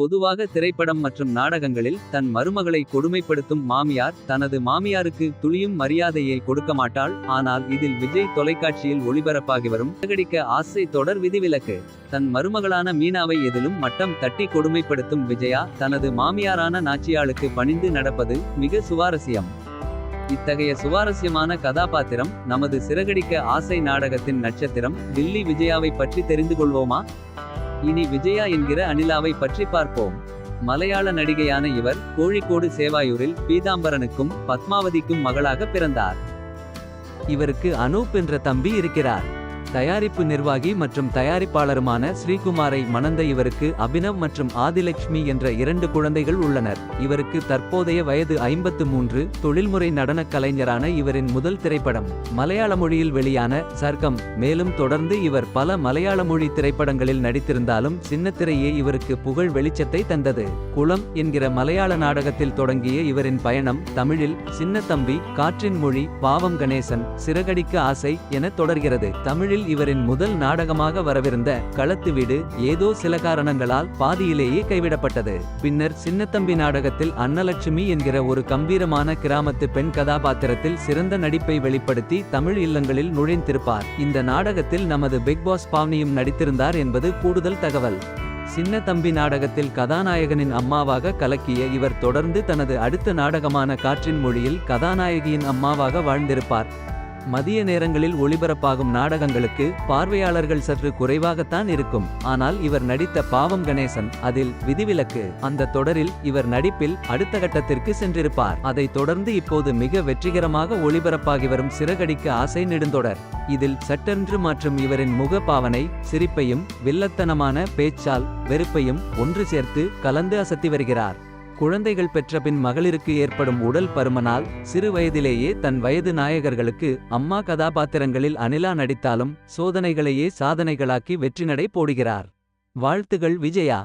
பொதுவாக திரைப்படம் மற்றும் நாடகங்களில் தன் மருமகளை கொடுமைப்படுத்தும் மாமியார் தனது மாமியாருக்கு துளியும் மரியாதையை கொடுக்க மாட்டாள். ஆனால் இதில் விஜய் தொலைக்காட்சியில் ஒளிபரப்பாகி வரும். சிறகடிக்க ஆசை தொடர் விதிவிலக்கு. தன் மருமகளான மீனாவை எதிலும் மட்டம் தட்டி கொடுமைப்படுத்தும் விஜயா தனது மாமியாரான நாச்சியாளுக்கு பணிந்து நடப்பது மிக சுவாரஸ்யம். இத்தகைய சுவாரஸ்யமான கதாபாத்திரம் நமது சிறகடிக்க ஆசை நாடகத்தின் நட்சத்திரம். தில்லி விஜயாவை பற்றி தெரிந்து கொள்வோமா? இனி விஜயா என்கிற அனிலாவை பற்றி பார்ப்போம். மலையாள நடிகையான இவர் கோழிக்கோடு சேவாயூரில் பீதாம்பரனுக்கும் பத்மாவதிக்கும் மகளாக பிறந்தார். இவருக்கு அனூப் என்ற தம்பி இருக்கிறார். தயாரிப்பு நிர்வாகி மற்றும் தயாரிப்பாளருமான ஸ்ரீகுமாரை மணந்த இவருக்கு அபினவ் மற்றும் ஆதிலட்சுமி என்ற இரண்டு குழந்தைகள் உள்ளனர். இவருக்கு தற்போதைய வயது ஐம்பத்து மூன்று. தொழில்முறை நடனக் கலைஞரான இவரின் முதல் திரைப்படம். மலையாள மொழியில் வெளியான சர்க்கம். மேலும் தொடர்ந்து இவர் பல மலையாள மொழி திரைப்படங்களில் நடித்திருந்தாலும் சின்னத்திரையே இவருக்கு புகழ் வெளிச்சத்தை தந்தது. குளம் என்கிற மலையாள நாடகத்தில் தொடங்கிய இவரின் பயணம் தமிழில் சின்னத்தம்பி காற்றின் மொழி பாவம் கணேசன் சிறகடிக்க ஆசை என தொடர்கிறது. தமிழில் தமிழில் இவரின் முதல் நாடகமாக வரவிருந்த களத்து வீடு ஏதோ சில காரணங்களால் பாதியிலேயே கைவிடப்பட்டது. பின்னர் சின்னத்தம்பி நாடகத்தில் அன்னலட்சுமி என்கிற ஒரு கம்பீரமான கிராமத்து பெண் கதாபாத்திரத்தில் சிறந்த நடிப்பை வெளிப்படுத்தி தமிழ் இல்லங்களில் நுழைந்திருப்பார். இந்த நாடகத்தில் நமது பிக்பாஸ் பாவனியும் நடித்திருந்தார் என்பது கூடுதல் தகவல். சின்ன தம்பி நாடகத்தில் கதாநாயகனின் அம்மாவாக கலக்கிய இவர் தொடர்ந்து தனது அடுத்த நாடகமான காற்றின் மொழியில் கதாநாயகியின் அம்மாவாக வாழ்ந்திருப்பார். மதிய நேரங்களில் ஒளிபரப்பாகும் நாடகங்களுக்கு பார்வையாளர்கள் சற்று குறைவாகத்தான் இருக்கும். ஆனால் இவர் நடித்த பாவம் கணேசன் அதில் விதிவிலக்கு. அந்த தொடரில் இவர் நடிப்பில் அடுத்த கட்டத்திற்கு சென்றிருப்பார். அதைத் தொடர்ந்து இப்போது மிக வெற்றிகரமாக ஒளிபரப்பாகி வரும் சிறகடிக்க ஆசை நெடுந்தொடர். இதில் சட்டென்று மாற்றும் இவரின் முக பாவனை சிரிப்பையும் வில்லத்தனமான பேச்சால் வெறுப்பையும் ஒன்று சேர்த்து கலந்து அசத்தி வருகிறார். குழந்தைகள் பெற்றபின் மகளிருக்கு ஏற்படும் உடல் பருமனால் சிறு வயதிலேயே தன் வயது நாயகர்களுக்கு அம்மா கதாபாத்திரங்களில் அனிலா நடித்தாலும் சோதனைகளையே சாதனைகளாக்கி வெற்றிநடை போடுகிறார். வாழ்த்துகள் விஜயா!